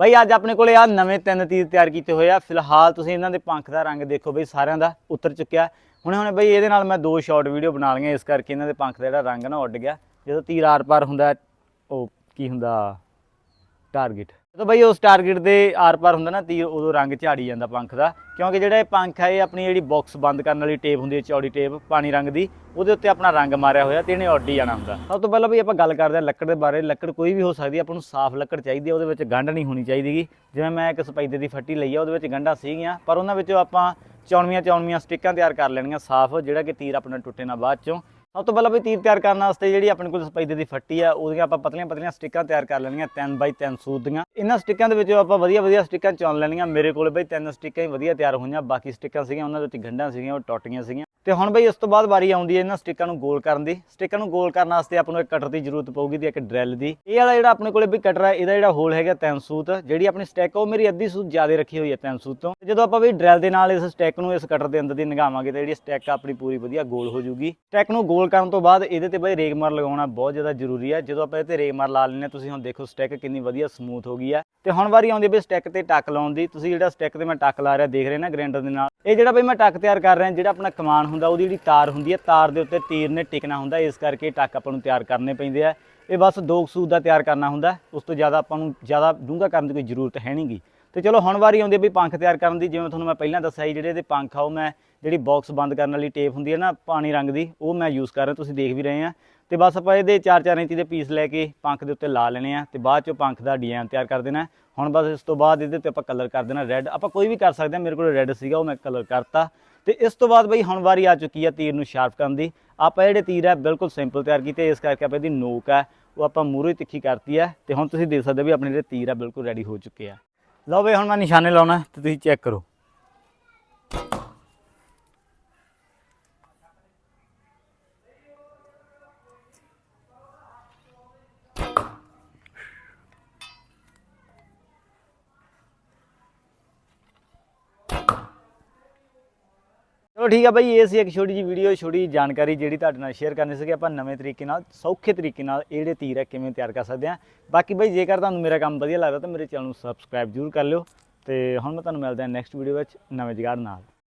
ਬਾਈ, ਅੱਜ ਆਪਣੇ ਕੋਲੇ ਆ ਨਵੇਂ ਤਿੰਨ ਤੀਰ ਤਿਆਰ ਕੀਤੇ ਹੋਏ ਆ। ਫਿਲਹਾਲ ਤੁਸੀਂ ਇਹਨਾਂ ਦੇ ਪੰਖ ਦਾ ਰੰਗ ਦੇਖੋ ਬਈ, ਸਾਰਿਆਂ ਦਾ ਉਤਰ ਚੁੱਕਿਆ। ਹੁਣੇ ਹੁਣੇ ਬਈ, ਇਹਦੇ ਨਾਲ ਮੈਂ ਦੋ ਸ਼ਾਰਟ ਵੀਡੀਓ ਬਣਾ ਲਈਆਂ। ਇਸ ਕਰਕੇ ਇਹਨਾਂ ਦੇ ਪੰਖ ਦਾ ਜਿਹੜਾ ਰੰਗ ਨਾ ਉੱਡ ਗਿਆ। ਜਦੋਂ ਤੀਰ ਆਰ ਪਾਰ ਹੁੰਦਾ, ਉਹ ਕੀ ਹੁੰਦਾ? ਟਾਰਗੇਟ ਜਦੋਂ ਬਈ ਉਸ ਟਾਰਗੇਟ ਦੇ ਆਰ ਪਾਰ ਹੁੰਦਾ ਨਾ ਤੀਰ, ਉਦੋਂ ਰੰਗ ਝਾੜੀ ਜਾਂਦਾ ਪੰਖ ਦਾ। ਕਿਉਂਕਿ ਜਿਹੜਾ ਇਹ ਪੰਖ ਹੈ, ਇਹ ਆਪਣੀ ਜਿਹੜੀ ਬਾਕਸ ਬੰਦ ਕਰਨ ਵਾਲੀ ਟੇਪ ਹੁੰਦੀ ਹੈ, ਚੌੜੀ ਟੇਪ ਪਾਣੀ ਰੰਗ ਦੀ, ਉਹਦੇ ਉੱਤੇ ਆਪਣਾ ਰੰਗ ਮਾਰਿਆ ਹੋਇਆ ਤੇ ਇਹਨੇ ਉੱਡ ਜਾਣਾ ਹੁੰਦਾ। ਸਭ ਤੋਂ ਪਹਿਲਾਂ ਵੀ ਆਪਾਂ ਗੱਲ ਕਰਦੇ ਹਾਂ ਲੱਕੜ ਦੇ ਬਾਰੇ। ਲੱਕੜ ਕੋਈ ਵੀ ਹੋ ਸਕਦੀ ਹੈ, ਆਪਾਂ ਨੂੰ ਸਾਫ਼ ਲੱਕੜ ਚਾਹੀਦੀ ਹੈ, ਉਹਦੇ ਵਿੱਚ ਗੰਢ ਨਹੀਂ ਹੋਣੀ ਚਾਹੀਦੀਗੀ ਜਿਵੇਂ ਮੈਂ ਇੱਕ ਸਪੈਦੇ ਦੀ ਫੱਟੀ ਲਈ ਆ, ਉਹਦੇ ਵਿੱਚ ਗੰਢਾਂ ਸੀਗੀਆਂ, ਪਰ ਉਹਨਾਂ ਵਿੱਚੋਂ ਆਪਾਂ ਚੌਣਵੀਆਂ ਚੌਣਵੀਆਂ ਸਟਿੱਕਾਂ ਤਿਆਰ ਕਰ ਲੈਣੀਆਂ ਸਾਫ਼, ਜਿਹੜਾ ਕਿ ਤੀਰ ਆਪਣਾ ਟੁੱਟੇ ਨਾ ਬਾਅਦ ਚੋਂ। ਸਭ ਤੋਂ ਪਹਿਲਾਂ ਵੀ ਤੀਰ ਤਿਆਰ ਕਰਨ ਵਾਸਤੇ ਜਿਹੜੀ ਆਪਣੇ ਕੋਲ ਸਪੈਦੇ ਦੀ ਫੱਟੀ ਆ, ਉਹਦੀਆਂ ਆਪਾਂ ਪਤਲੀਆਂ ਪਤਲੀਆਂ ਸਟਿੱਕਾਂ ਤਿਆਰ ਕਰ ਲੈਣੀਆਂ 3 ਬਾਈ 3 ਸੂਤ ਦੀਆਂ। ਇਹਨਾਂ ਸਟਿੱਕਾਂ ਦੇ ਵਿੱਚੋਂ ਆਪਾਂ ਵਧੀਆ ਵਧੀਆ ਸਟਿੱਕਾਂ ਚੁਣ ਲੈਣੀਆਂ। ਮੇਰੇ ਕੋਲ ਬਈ ਤਿੰਨ ਸਟਿੱਕਾਂ ਹੀ ਵਧੀਆ ਤਿਆਰ ਹੋਈਆਂ, ਬਾਕੀ ਸਟਿੱਕਾਂ ਸੀਗੀਆਂ, ਉਹਨਾਂ ਦੇ ਵਿੱਚ ਗੰਢਾਂ ਸੀਗੀਆਂ, ਉਹ ਟੁੱਟ ਗਈਆਂ ਸੀਗੀਆਂ। ਤੇ ਹੁਣ ਬਈ ਇਸ ਤੋਂ ਬਾਅਦ ਵਾਰੀ ਆਉਂਦੀ ਹੈ ਇਹਨਾਂ ਸਟਿੱਕਾਂ ਨੂੰ ਗੋਲ ਕਰਨ ਦੀ। ਸਟਿੱਕਾਂ ਨੂੰ ਗੋਲ ਕਰਨ ਵਾਸਤੇ ਆਪਾਂ ਨੂੰ ਇੱਕ ਕਟਰ ਦੀ ਜ਼ਰੂਰਤ ਪਊਗੀ ਤੇ ਇੱਕ ਡਰਿਲ ਦੀ। ਇਹ ਵਾਲਾ ਜਿਹੜਾ ਆਪਣੇ ਕੋਲੇ ਵੀ ਕਟਰ ਹੈ, ਇਹਦਾ ਜਿਹੜਾ ਹੋਲ ਹੈਗਾ ਤਿੰਨ ਸੂਤ, ਜਿਹੜੀ ਆਪਣੀ ਸਟੈਕ ਉਹ ਮੇਰੀ ਅੱਧੀ ਸੂਤ ਜ਼ਿਆਦਾ ਰੱਖੀ ਹੋਈ ਹੈ ਤਿੰਨ ਸੂਤ ਤੋਂ। ਤੇ ਜਦੋਂ ਆਪਾਂ ਵੀ ਡਰਿਲ ਦੇ ਨਾਲ ਇਸ ਸਟੈਕ ਨੂੰ ਇਸ ਕਟਰ ਦੇ ਅੰਦਰ ਦੀ ਨਿਗਾਵਾਂਗੇ ਤਾਂ ਜਿਹੜੀ ਸਟੈਕ ਆਪਣੀ ਪੂਰੀ ਵਧੀਆ ਗੋਲ ਹੋ ਜਾਊਗੀ। ਸਟੈਕ ਨੂੰ ਗੋਲ ਕਰਨ ਤੋਂ ਬਾਅਦ ਇਹਦੇ ਤੇ ਬਈ ਰੇਗਮਾਰ ਲਗਾਉਣਾ ਬਹੁਤ ਜ਼ਿਆਦਾ ਜ਼ਰੂਰੀ ਹੈ। ਜਦੋਂ ਆਪਾਂ ਇਹ ਤੇ ਰੇਗਮਾਰ ਲਾ ਲੈਂਦੇ ਹਾਂ, ਤੁਸੀਂ ਹੁਣ ਦੇਖੋ ਸਟੈਕ ਕਿੰਨੀ ਵਧੀਆ ਸਮੂਥ ਹੋ ਗਈ ਹੈ। ਤੇ ਹੁਣ ਵਾਰੀ ਆਉਂਦੀ ਹੈ ਵੀ ਸਟੈਕ ਤੇ ਟੱਕ ਲਾਉਣ ਦੀ। ਤੁਸੀਂ ਜਿਹੜਾ ਸਟੈਕ ਤੇ ਮੈਂ ਟੱਕ ਲਾ ਰਿਹਾ, ਦੇਖ ਰਹੇ ਨਾ ਗ੍ਰੈਂਡਰ ਦੇ ਨਾਲ। ਇਹ ਜਿਹੜਾ ਬਈ ਮੈਂ ਟੱਕ ਤਿਆਰ ਕਰ ਰਿਹਾ, ਜਿਹੜਾ ਆਪਣਾ ਕਮਾਨ ਹੁੰਦਾ, ਉਹਦੀ ਜਿਹੜੀ ਤਾਰ ਹੁੰਦੀ ਹੈ, ਤਾਰ ਦੇ ਉੱਤੇ ਤੀਰ ਨੇ ਟਿਕਣਾ ਹੁੰਦਾ, ਇਸ ਕਰਕੇ ਟੱਕ ਆਪਾਂ ਨੂੰ ਤਿਆਰ ਕਰਨੇ ਪੈਂਦੇ ਆ। ਇਹ ਬਸ ਦੋ ਕੁ ਸੂਤ ਦਾ ਤਿਆਰ ਕਰਨਾ ਹੁੰਦਾ, ਉਸ ਤੋਂ ਜ਼ਿਆਦਾ ਆਪਾਂ ਨੂੰ ਜ਼ਿਆਦਾ ਡੂੰਘਾ ਕਰਨ ਦੀ ਕੋਈ ਜ਼ਰੂਰਤ ਹੈ ਨਹੀਂਗੀ ਤੇ ਚਲੋ, ਹੁਣ ਵਾਰੀ ਆਉਂਦੀ ਹੈ ਵੀ ਪੰਖ ਤਿਆਰ ਕਰਨ ਦੀ, ਜਿਵੇਂ ਤੁਹਾਨੂੰ ਮੈਂ ਪਹਿਲਾਂ ਦੱਸਿਆ ਸੀ ਜਿਹੜੇ ਇਹਦੇ ਪੰਖ ਆ, ਉਹ ਮੈਂ ਜਿਹੜੀ ਬਾਕਸ ਬੰਦ ਕਰਨ ਵਾਲੀ ਟੇਪ ਹੁੰਦੀ ਹੈ ਨਾ, ਪਾਣੀ ਰੰਗ ਦੀ, ਉਹ ਮੈਂ ਯੂਜ਼ ਕਰ ਰਿਹਾ, ਤੁਸੀਂ ਦੇਖ ਵੀ ਰਹੇ ਆ। ਤੇ ਬਸ ਆਪਾਂ ਇਹਦੇ 4-4 ਇੰਚ ਦੇ ਪੀਸ ਲੈ ਕੇ ਪੰਖ ਦੇ ਉੱਤੇ ਲਾ ਲੈਣੇ ਆ ਤੇ ਬਾਅਦ ਚੋਂ ਪੰਖ ਦਾ ਡਿਜ਼ਾਈਨ ਤਿਆਰ ਕਰ ਦੇਣਾ। ਹੁਣ ਬਸ ਇਸ ਤੋਂ ਬਾਅਦ ਇਹਦੇ ਤੇ ਆਪਾਂ ਕਲਰ ਕਰ ਦੇਣਾ ਰੈੱਡ ਆਪਾਂ ਕੋਈ ਵੀ ਕਰ ਸਕਦੇ ਆ, ਮੇਰੇ ਕੋਲ ਰੈੱਡ ਸੀਗਾ, ਉਹ ਮੈਂ ਕਲਰ ਕਰਤਾ। ਤੇ ਇਸ ਤੋਂ ਬਾਅਦ ਬਈ ਹੁਣ ਵਾਰੀ ਆ ਚੁੱਕੀ ਆ ਤੀਰ ਨੂੰ ਸ਼ਾਰਪ ਕਰਨ ਦੀ। ਆਪਾਂ ਜਿਹੜੇ ਤੀਰ ਹੈ ਬਿਲਕੁਲ ਸਿੰਪਲ ਤਿਆਰ ਕੀਤੇ, ਇਸ ਕਰਕੇ ਆਪਾਂ ਇਹਦੀ ਨੋਕ ਹੈ ਉਹ ਆਪਾਂ ਮੂਹਰੇ ਤਿੱਖੀ ਕਰਤੀ ਹੈ ਤੇ ਹੁਣ ਤੁਸੀਂ ਦੇਖ ਸਕਦੇ ਹੋ ਵੀ ਆਪਣੇ ਜਿਹੜੇ ਤੀਰ ਆ, ਬਿਲਕੁਲ ਰੈਡੀ ਹੋ ਚੁੱਕੇ ਆ। ਲਓ ਬਈ, ਹੁਣ ਮੈਂ ਨਿਸ਼ਾਨੇ ਲਾਉਣਾ, ਤੇ ਤੁਸੀਂ ਚੈੱਕ ਕਰੋ। ਚਲੋ ਠੀਕ ਆ ਬਾਈ, ਇਹ ਸੀ ਇੱਕ ਛੋਟੀ ਜੀ ਵੀਡੀਓ ਛੋਟੀ ਜਾਣਕਾਰੀ ਜਿਹੜੀ ਤੁਹਾਡੇ ਨਾਲ ਸ਼ੇਅਰ ਕਰਨੀ ਸੀ ਕਿ ਆਪਾਂ ਨਵੇਂ ਤਰੀਕੇ ਨਾਲ, ਸੌਖੇ ਤਰੀਕੇ ਨਾਲ ਇਹ ਜਿਹੜੇ ਤੀਰ ਹੈ, ਕਿਵੇਂ ਤਿਆਰ ਕਰ ਸਕਦੇ ਆ ਬਾਕੀ ਬਾਈ, ਜੇਕਰ ਤੁਹਾਨੂੰ ਮੇਰਾ ਕੰਮ ਵਧੀਆ ਲੱਗਦਾ ਤਾਂ ਮੇਰੇ ਚੈਨਲ ਨੂੰ ਸਬਸਕ੍ਰਾਈਬ ਜ਼ਰੂਰ ਕਰ ਲਿਓ। ਤੇ ਹੁਣ ਮੈਂ ਤੁਹਾਨੂੰ ਮਿਲਦਾ ਨੈਕਸਟ ਵੀਡੀਓ ਵਿੱਚ ਨਵੇਂ ਜਗਾੜ ਨਾਲ।